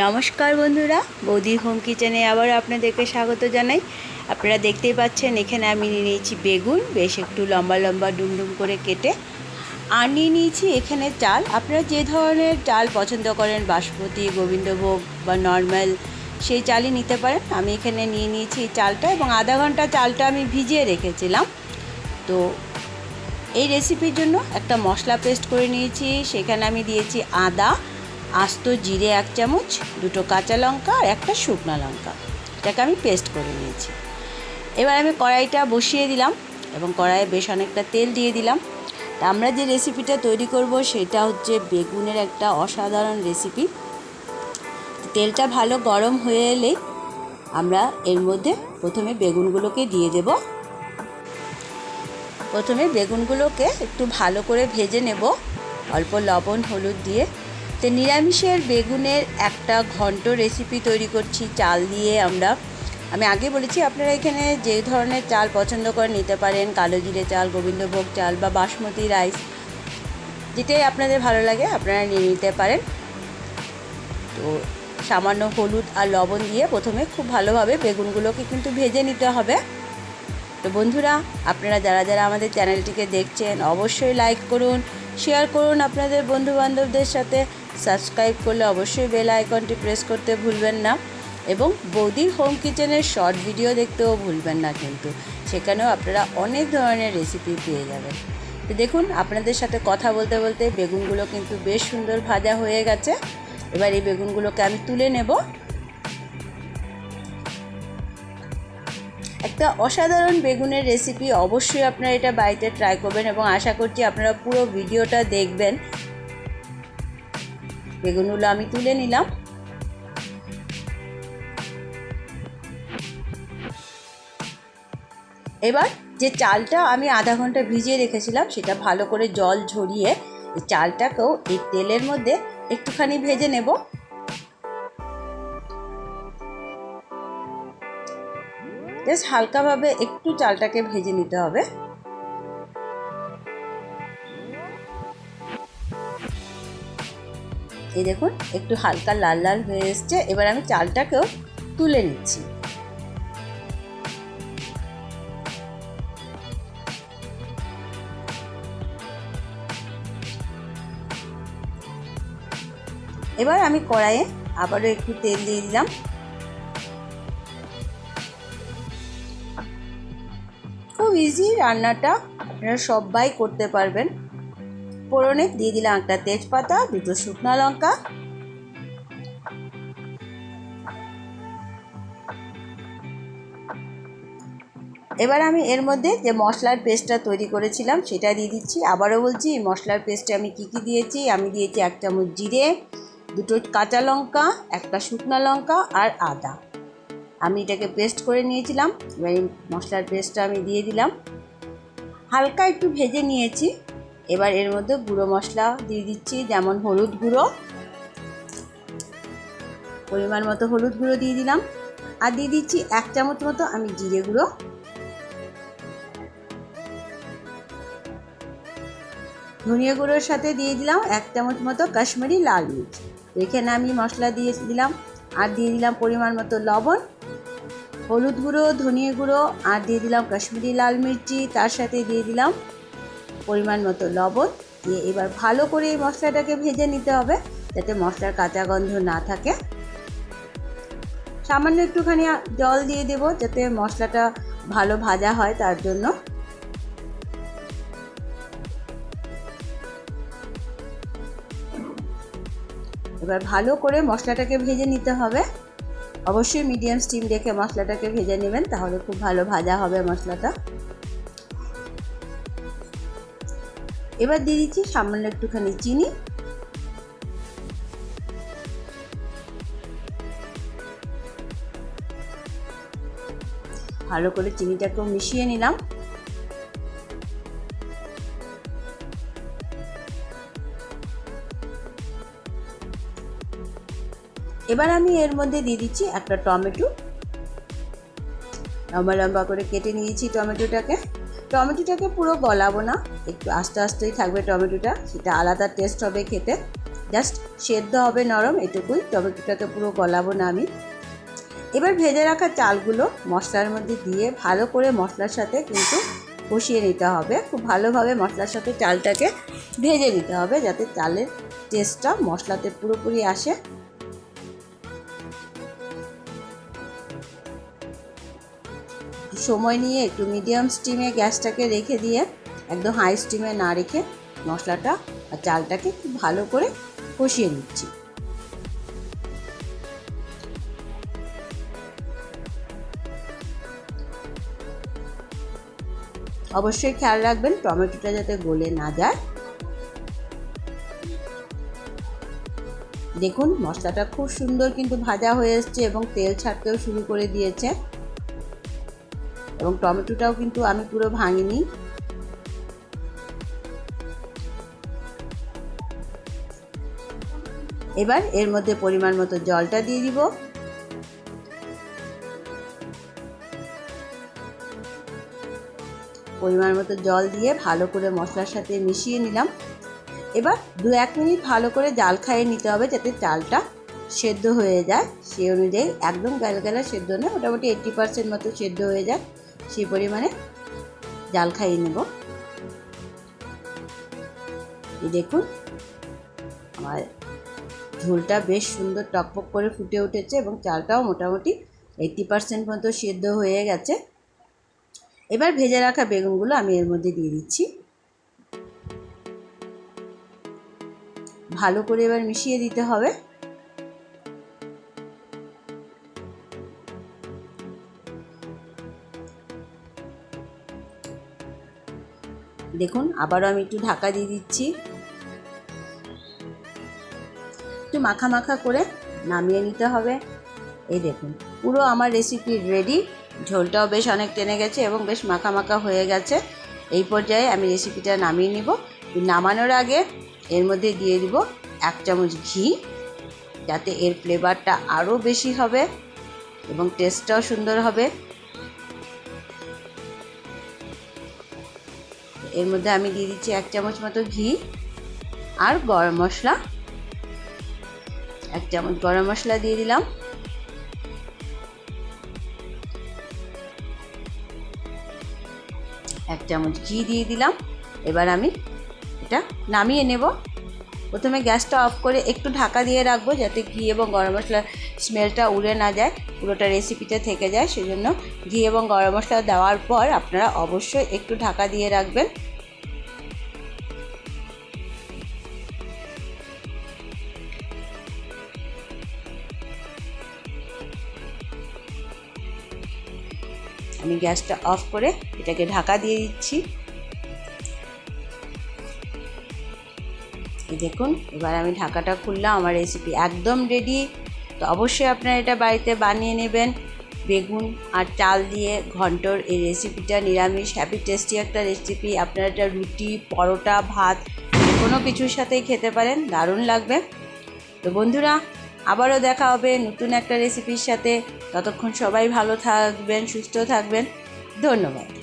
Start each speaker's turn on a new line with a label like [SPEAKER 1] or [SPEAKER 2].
[SPEAKER 1] নমস্কার বন্ধুরা, বৌদি হোম কিচেনে আবার আপনাদেরকে স্বাগত জানাই। আপনারা দেখতেই পাচ্ছেন, এখানে আমি নিয়ে নিয়েছি বেগুন, বেশ একটু লম্বা লম্বা ডুমডুম করে কেটে। আর নিয়ে নিয়েছি এখানে চাল। আপনারা যে ধরনের চাল পছন্দ করেন, বাসমতি, গোবিন্দভোগ বা নর্মাল, সেই চালই নিতে পারেন। আমি এখানে নিয়ে নিয়েছি চালটা এবং আধা ঘণ্টা চালটা আমি ভিজিয়ে রেখেছিলাম। তো এই রেসিপির জন্য একটা মশলা পেস্ট করে নিয়েছি। সেখানে আমি দিয়েছি আদা আস্ত জিরে এক চামচ, দুটো কাঁচা লঙ্কা আর একটা শুকনো লঙ্কা। এটাকে আমি পেস্ট করে নিয়েছি। এবার আমি কড়াইটা বসিয়ে দিলাম এবং কড়াইয়ে বেশ অনেকটা তেল দিয়ে দিলাম। তা আমরা যে রেসিপিটা তৈরি করব সেটা হচ্ছে বেগুনের একটা অসাধারণ রেসিপি। তেলটা ভালো গরম হয়ে এলেই আমরা এর মধ্যে প্রথমে বেগুনগুলোকে দিয়ে দেব। প্রথমে বেগুনগুলোকে একটু ভালো করে ভেজে নেব। অল্প লবণ, হলুদ দিয়ে তো নিরামিষের বেগুনের একটা ঘন্ট রেসিপি তৈরি করছি, চাল দিয়ে আমরা। আমি আগে বলেছি, আপনারা এখানে যে ধরনের চাল পছন্দ করে নিতে পারেন। কালো জিরে চাল, গোবিন্দভোগ চাল বা বাসমতি রাইস। যেটাই আপনাদের ভালো লাগে, আপনারা নিয়ে নিতে পারেন। তো সামান্য হলুদ আর লবণ দিয়ে প্রথমে খুব ভালোভাবে বেগুনগুলোকে কিন্তু ভেজে নিতে হবে। তো বন্ধুরা, আপনারা যারা যারা আমাদের চ্যানেলটিকে দেখছেন, অবশ্যই লাইক করুন শেয়ার করুন আপনাদের বন্ধুবান্ধবদের সাথে। সাবস্ক্রাইব করলে অবশ্যই বেল আইকনটি প্রেস করতে ভুলবেন না এবং বৌদির হোম কিচেনের শর্ট ভিডিও দেখতেও ভুলবেন না কিন্তু। সেখানেও আপনারা অনেক ধরনের রেসিপি পেয়ে যাবেন। তো দেখুন, আপনাদের সাথে কথা বলতে বলতে বেগুনগুলো কিন্তু বেশ সুন্দর ভাজা হয়ে গেছে। এবার এই বেগুনগুলোকে আমি তুলে নেব। একটা অসাধারণ বেগুনের রেসিপি অবশ্যই আপনারা এটা বাড়িতে ট্রাই করবেন এবং আশা করছি আপনারা পুরো ভিডিওটা দেখবেন। বেগুনগুলো আমি তুলে নিলাম। এবার যে চালটা আমি আধা ঘণ্টা ভিজিয়ে রেখেছিলাম, সেটা ভালো করে জল ঝরিয়ে চালটাকেও এই তেলের মধ্যে একটুখানি ভেজে নেব। জাস্ট হালকাভাবে একটু চালটাকে ভেজে নিতে হবে। এই দেখুন, একটু হালকা লাল লাল হয়ে এসছে। এবার আমি চালটাকেও তুলে নিচ্ছি। এবার আমি কড়াইয়ে আবারও একটু তেল দিয়ে দিলাম। খুব ইজি রান্নাটা আপনারা সবাই করতে পারবেন। ফোড়নে দিয়ে দিলাম একটা তেজপাতা, দুটো শুকনো লঙ্কা। এবার আমি এর মধ্যে যে মশলার পেস্টটা তৈরি করেছিলাম, সেটা দিয়ে দিচ্ছি। আবারও বলছি মশলার পেস্টে আমি কি কি দিয়েছি? আমি দিয়েছি এক চামচ জিরে, দুটো কাঁচা লঙ্কা, একটা শুকনো লঙ্কা আর আদা। আমি এটাকে পেস্ট করে নিয়েছিলাম, এবার এই মশলার পেস্টটা আমি দিয়ে দিলাম। হালকা একটু ভেজে নিয়েছি। এবার এর মধ্যে গুঁড়ো মশলা দিয়ে দিচ্ছি, যেমন হলুদ গুঁড়ো। পরিমাণ মতো হলুদ গুঁড়ো দিয়ে দিলাম। আর দিয়ে দিচ্ছি এক চামচ মতো আমি জিরে গুঁড়ো। ধনিয়া গুঁড়োর সাথে দিয়ে দিলাম এক চামচ মতো কাশ্মীরি লাল মির্চ। এখানে আমি মশলা দিয়ে দিলাম। আর দিয়ে দিলাম পরিমাণ মতো লবণ, হলুদ গুঁড়ো, ধনিয়া গুঁড়ো। আর দিয়ে দিলাম কাশ্মীরি লাল মির্চি, তার সাথে দিয়ে দিলাম পরিমাণ মতো লবণ দিয়ে এবার ভালো করে এই মশলাটাকে ভেজে নিতে হবে যাতে মশলার কাঁচা গন্ধ না থাকে। সামান্য একটুখানি জল দিয়ে দেব যাতে মশলাটা ভালো ভাজা হয় তার জন্য। এবার ভালো করে মশলাটাকে ভেজে নিতে হবে। অবশ্যই মিডিয়াম স্টিম রেখে মশলাটাকে ভেজে নেবেন, তাহলে খুব ভালো ভাজা হবে মশলাটা। এবার দিয়ে দিচ্ছি সামান্য একটুখানি চিনি। ভালো করে চিনিটাকেও মিশিয়ে নিলাম। এবার আমি এর মধ্যে দিয়ে দিচ্ছি একটা টমেটো। লম্বা লম্বা করে কেটে নিয়েছি টমেটোটাকে। টমেটোটাকে পুরো গলাবো না। একটু আস্তে আস্তেই থাকবে টমেটোটা। সেটা আলাদা টেস্ট হবে খেতে। জাস্ট সেদ্ধ হবে নরম, এটুকুই। টমেটোটাকে পুরো গলাবো না আমি। এবার ভেজে রাখা চালগুলো মশলার মধ্যে দিয়ে ভালো করে মশলার সাথে কিন্তু কষিয়ে নিতে হবে। খুব ভালোভাবে মশলার সাথে চালটাকে ভেজে নিতে হবে যাতে চালের টেস্টটা মশলাতে পুরোপুরি আসে। সময় নিয়ে একটু মিডিয়াম স্টিমে গ্যাসটাকে রেখে দিয়ে একদম হাই স্টিমে না রেখে মশলাটা আর চালটাকে খুব ভালো করে কষিয়ে নিচ্ছি। অবশ্যই খেয়াল রাখবেন, টমেটোটা যাতে গলে না যায়। দেখুন, মশলাটা খুব সুন্দর কিন্তু ভাজা হয়ে এসছে এবং তেল ছাড়তেও শুরু করে দিয়েছে। এবং টমেটোটাও কিন্তু আমি পুরো ভাঙিনি। এবার এর মধ্যে পরিমাণ মতো জলটা দিয়ে দিব। পরিমাণ মতো জল দিয়ে ভালো করে মশলার সাথে মিশিয়ে নিলাম। এবার দু এক মিনিট ভালো করে জাল খাইয়ে নিতে হবে যাতে চালটা সেদ্ধ হয়ে যায়। সেই অনুযায়ী একদম গালগালা সেদ্ধ না, মোটামুটি এইট্টি পার্সেন্ট মতো সেদ্ধ হয়ে যায় সেই পরিমাণে জাল খাইয়ে নেব। দেখুন, আমার ঝোলটা বেশ সুন্দর টকপক করে ফুটে উঠেছে এবং চালটাও মোটামুটি এইট্টি পার্সেন্ট মতো সেদ্ধ হয়ে গেছে। এবার ভেজে রাখা বেগুনগুলো আমি এর মধ্যে দিয়ে দিচ্ছি। ভালো করে এবার মিশিয়ে দিতে হবে। দেখুন, আবারও আমি একটু ঢাকা দিয়ে দিচ্ছি। একটু মাখা মাখা করে নামিয়ে নিতে হবে। এই দেখুন, পুরো আমার রেসিপি রেডি ঝোলটাও বেশ অনেক টেনে গেছে এবং বেশ মাখা মাখা হয়ে গেছে। এই পর্যায়ে আমি রেসিপিটা নামিয়ে নিব। নামানোর আগে এর মধ্যে দিয়ে দিব এক চামচ ঘি, যাতে এর ফ্লেভারটা আরও বেশি হবে এবং টেস্টটাও সুন্দর হবে। এর মধ্যে আমি দিয়ে দিচ্ছি এক চামচ মতো ঘি আর গরম মশলা। এক চামচ গরম মশলা দিয়ে দিলাম। এক চামচ ঘি দিয়ে দিলাম। এবার আমি এটা নামিয়ে নেব। প্রথমে গ্যাসটা অফ করে একটু ঢাকা দিয়ে রাখব যাতে ঘি এবং গরম মশলার স্মেলটা উড়ে না যায়, পুরোটা রেসিপিতে থেকে যায়। সেজন্য ঘি এবং গরম মশলা দেওয়ার পর আপনারা অবশ্যই একটু ঢাকা দিয়ে রাখবেন। আমি গ্যাসটা অফ করে এটাকে ঢাকা দিয়ে দিচ্ছি। দেখুন, এবার আমি ঢাকাটা খুললাম, আমার রেসিপি একদম রেডি তো অবশ্যই আপনারা এটা বাড়িতে বানিয়ে নেবেন। বেগুন আর চাল দিয়ে ঘন্টর এই রেসিপিটা নিরামিষ হ্যাপি টেস্টি একটা রেসিপি আপনারা এটা রুটি, পরোটা, ভাত কোনো কিছুর সাথেই খেতে পারেন, দারুণ লাগবে। তো বন্ধুরা আবারও দেখা হবে নতুন একটা রেসিপির সাথে। ততক্ষণ সবাই ভালো থাকবেন সুস্থ থাকবেন। ধন্যবাদ।